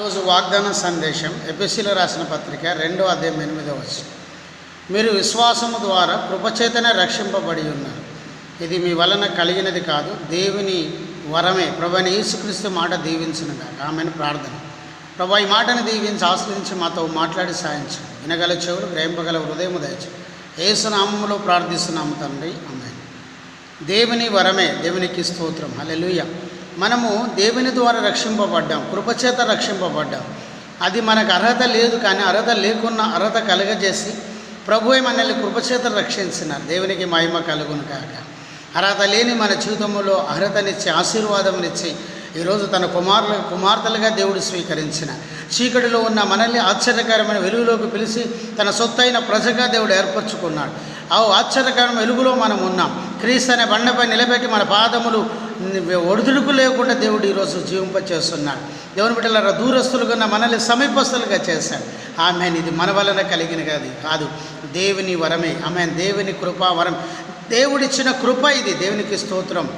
ఈరోజు వాగ్దాన సందేశం ఎపిసిలో రాసిన పత్రిక రెండో అధ్యాయం ఎనిమిదవ వచనం. మీరు విశ్వాసము ద్వారా కృపచేతనే రక్షింపబడి ఉన్నారు. ఇది మీ వలన కలిగినది కాదు దేవుని వరమే. ప్రభుని యేసుక్రీస్తు మాట దీవించిన కాక ఆమెను. ప్రార్థన. ప్రభా ఈ మాటను దీవించి ఆశ్రయించి మాతో మాట్లాడి సాయించు వినగల చెవులు గ్రహింపగల హృదయం దయచు ఏసునామములో ప్రార్థిస్తున్నాము తండ్రి. ఆమె దేవుని వరమే దేవునికి స్తోత్రం. హల్లెలూయ. మనము దేవుని ద్వారా రక్షింపబడ్డాం కృపచేత రక్షింపబడ్డాం. అది మనకు అర్హత లేదు కానీ అర్హత లేకున్న అర్హత కలుగజేసి ప్రభువే మనల్ని కృపచేత రక్షించినారు. దేవునికి మహిమ కలుగును కాక అర్హత లేని మన జీవితంలో అర్హతనిచ్చి ఆశీర్వాదంనిచ్చి ఈరోజు తన కుమారుల కుమార్తెలుగా దేవుడు స్వీకరించిన. చీకటిలో ఉన్న మనల్ని ఆశ్చర్యకరమైన వెలుగులోకి పిలిచి తన సొత్తైన ప్రజగా దేవుడు ఏర్పరచుకున్నాడు. ఆ ఆశ్చర్యకరమైన వెలుగులో మనం ఉన్నాం. క్రీస్తు అనే బండపై నిలబెట్టి మన పాదములు ఒడిదుడుకు లేకుండా దేవుడు ఈరోజు జీవింపచేస్తున్నాడు దేవుని బిడ్డల దూరస్తులుగా మనల్ని సమీపస్తులుగా చేశాడు. ఆమె ఇది మన వలన కలిగిన కాదు కాదు. దేవుని వరమే. ఆమె దేవుని కృపా వరం. దేవుడిచ్చిన కృప ఇది. దేవునికి స్తోత్రం.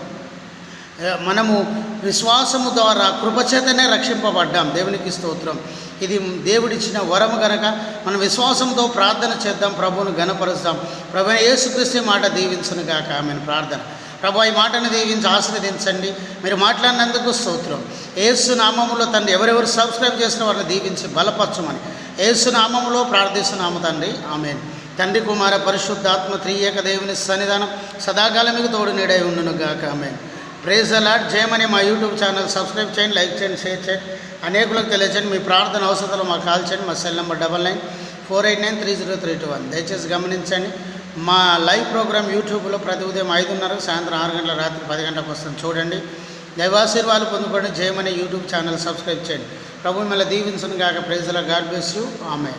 మనము విశ్వాసము ద్వారా కృపచేతనే రక్షింపబడ్డాం. దేవునికి స్తోత్రం. ఇది దేవుడిచ్చిన వరము గనక మనం విశ్వాసంతో ప్రార్థన చేద్దాం ప్రభువును గనపరుస్తాం ప్రభు యేసుక్రీస్తు మాట దీవించను కాక ఆమెను. ప్రార్థన. ప్రభు ఈ మాటను దీవించి ఆశీర్వదించండి. మీరు మాట్లాడినందుకు స్తోత్రం. ఏసు నామములో తండ్రి ఎవరెవరు సబ్స్క్రైబ్ చేసిన వారిని దీవించి బలపరచమని. ఏసు నామములో ప్రార్థిస్తున్నాము తండ్రి. ఆమె తండ్రి కుమార పరిశుద్ధాత్మ త్రియేక దేవుని సన్నిధానం సదాకాలం మీకు తోడు నీడై ఉండును గాక. ఆమె ప్రేజ్ అలాట్ జయమని మా యూట్యూబ్ ఛానల్ సబ్స్క్రైబ్ చేయండి లైక్ చేయండి షేర్ చేయండి. అనేకులకు తెలియచేయండి మీ ప్రార్థన అవసరాలు మాకు కాల్ చేయండి మా cell number double nine four eight nine three zero three two one. దయచేసి గమనించండి. మా లైవ్ ప్రోగ్రామ్ యూట్యూబ్లో ప్రతి ఉదయం ఐదున్నరకు సాయంత్రం ఆరు గంటల రాత్రి పది గంటలకు వస్తుంది. చూడండి. దైవాశీర్వాదాలు పొందుకోండి జయమనే యూట్యూబ్ ఛానల్ సబ్స్క్రైబ్ చేయండి. ప్రభు మిమ్మల్ని దీవించను కాక ప్రైజ్ల గాడ్ బ్లెస్ యూ. ఆమె